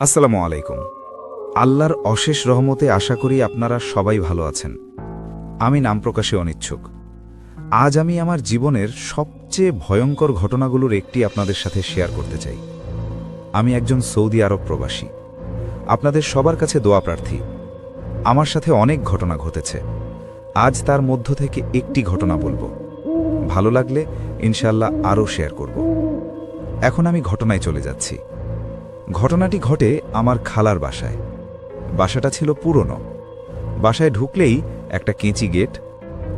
আসসালামু আলাইকুম। আল্লাহর অশেষ রহমতে আশা করি আপনারা সবাই ভালো আছেন। আমি নাম প্রকাশে অনিচ্ছুক। আজ আমি আমার জীবনের সবচেয়ে ভয়ঙ্কর ঘটনাগুলোর একটি আপনাদের সাথে শেয়ার করতে চাই। আমি একজন সৌদি আরব প্রবাসী। আপনাদের সবার কাছে দোয়া প্রার্থী। আমার সাথে অনেক ঘটনা ঘটেছে। আজ তার মধ্য থেকে একটি ঘটনা বলব। ভালো লাগলে ইনশাল্লাহ আরও শেয়ার করব। এখন আমি ঘটনায় চলে যাচ্ছি। ঘটনাটি ঘটে আমার খালার বাসায়। বাসাটা ছিল পুরনো। বাসায় ঢুকলেই একটা কেঁচি গেট,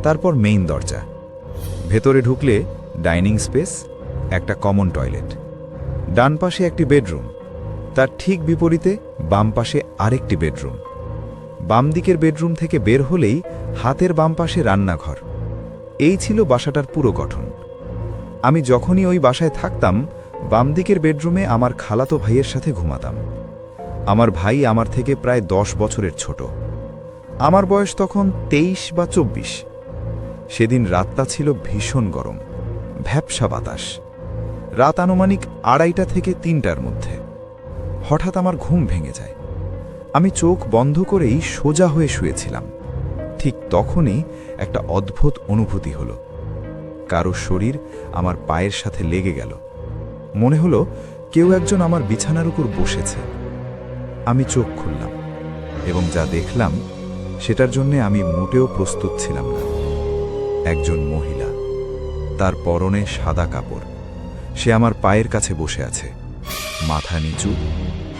তারপর মেইন দরজা। ভেতরে ঢুকলে ডাইনিং স্পেস, একটা কমন টয়লেট ডান পাশে একটি বেডরুম। তার ঠিক বিপরীতে বাম পাশে আরেকটি বেডরুম। বাম দিকের বেডরুম থেকে বের হলেই হাতের বাম পাশে রান্নাঘর। এই ছিল বাসাটার পুরো গঠন। আমি যখনই ওই বাসায় থাকতাম বাম দিকের বেডরুমে আমার খালাতো ভাইয়ের সাথে ঘুমাতাম। আমার ভাই আমার থেকে প্রায় দশ বছরের ছোট। আমার বয়স তখন তেইশ বা চব্বিশ। সেদিন রাতটা ছিল ভীষণ গরম ভ্যাপসা বাতাস। রাত আনুমানিক আড়াইটা থেকে তিনটার মধ্যে। হঠাৎ আমার ঘুম ভেঙে যায়। আমি চোখ বন্ধ করেই সোজা হয়ে শুয়েছিলাম। ঠিক তখনই একটা অদ্ভুত অনুভূতি হলো। কারও শরীর আমার পায়ের সাথে লেগে গেল। মনে হলো কেউ একজন আমার বিছানার উপর বসেছে। আমি চোখ খুললাম এবং যা দেখলাম, সেটার জন্যে আমি মোটেও প্রস্তুত ছিলাম না। একজন মহিলা, তার পরনে সাদা কাপড়। সে আমার পায়ের কাছে বসে আছে। মাথা নিচু,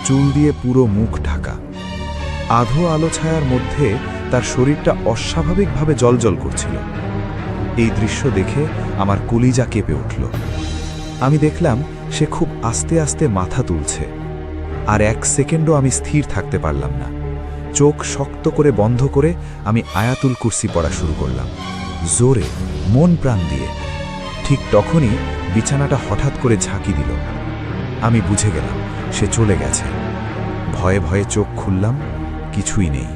চুল দিয়ে পুরো মুখ ঢাকা। আধো আলো ছায়ার মধ্যে তার শরীরটা অস্বাভাবিকভাবে জলজল করছিল। এই দৃশ্য দেখে আমার কলিজা কেঁপে উঠল। আমি দেখলাম সে খুব আস্তে আস্তে মাথা তুলছে। আর এক সেকেন্ডও আমি স্থির থাকতে পারলাম না। চোখ শক্ত করে বন্ধ করে আমি আয়াতুল কুর্সি পড়া শুরু করলাম। জোরে, মন প্রাণ দিয়ে। ঠিক তখনই বিছানাটা হঠাৎ করে ঝাঁকি দিল। আমি বুঝে গেলাম, সে চলে গেছে। ভয়ে ভয়ে চোখ খুললাম, কিছুই নেই।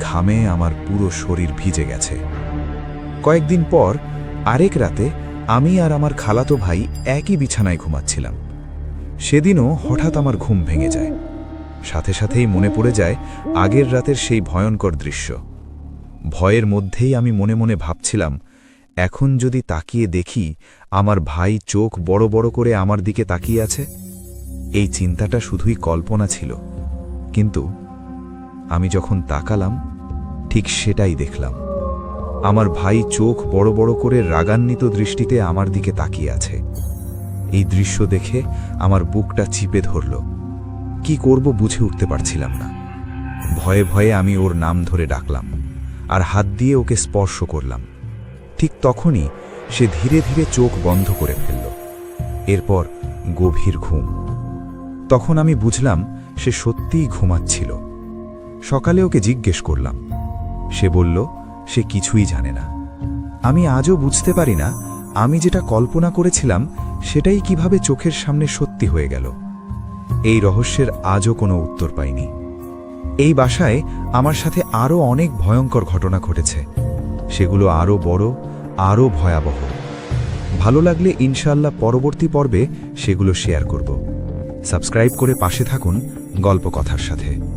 ঘামে আমার পুরো শরীর ভিজে গেছে। কয়েকদিন পর আরেক রাতে আমি আর আমার খালাতো ভাই একই বিছানায় ঘুমাচ্ছিলাম। সেদিনও হঠাৎ আমার ঘুম ভেঙে যায়। সাথে সাথেই মনে পড়ে যায় আগের রাতের সেই ভয়ঙ্কর দৃশ্য। ভয়ের মধ্যেই আমি মনে মনে ভাবছিলাম, এখন যদি তাকিয়ে দেখি আমার ভাই চোখ বড় বড় করে আমার দিকে তাকিয়ে আছে, এই চিন্তাটা শুধুই কল্পনা ছিল। কিন্তু আমি যখন তাকালাম, ঠিক সেটাই দেখলাম। আমার ভাই চোখ বড় বড় করে রাগান্বিত দৃষ্টিতে আমার দিকে তাকিয়ে আছে। এই দৃশ্য দেখে আমার বুকটা চিপে ধরল। কি করব বুঝে উঠতে পারছিলাম না। ভয়ে ভয়ে আমি ওর নাম ধরে ডাকলাম আর হাত দিয়ে ওকে স্পর্শ করলাম। ঠিক তখনই সে ধীরে ধীরে চোখ বন্ধ করে ফেলল। এরপর গভীর ঘুম। তখন আমি বুঝলাম সে সত্যিই ঘুমাচ্ছিল। সকালে ওকে জিজ্ঞেস করলাম। সে বলল সে কিছুই জানে না। আমি আজও বুঝতে পারি না, আমি যেটা কল্পনা করেছিলাম, সেটাই কীভাবে চোখের সামনে সত্যি হয়ে গেল। এই রহস্যের আজও কোনো উত্তর পাইনি। এই বাসায় আমার সাথে আরও অনেক ভয়ঙ্কর ঘটনা ঘটেছে। সেগুলো আরও বড়, আরও ভয়াবহ। ভালো লাগলে ইনশাল্লাহ পরবর্তী পর্বে সেগুলো শেয়ার করব। সাবস্ক্রাইব করে পাশে থাকুন গল্প কথার সাথে।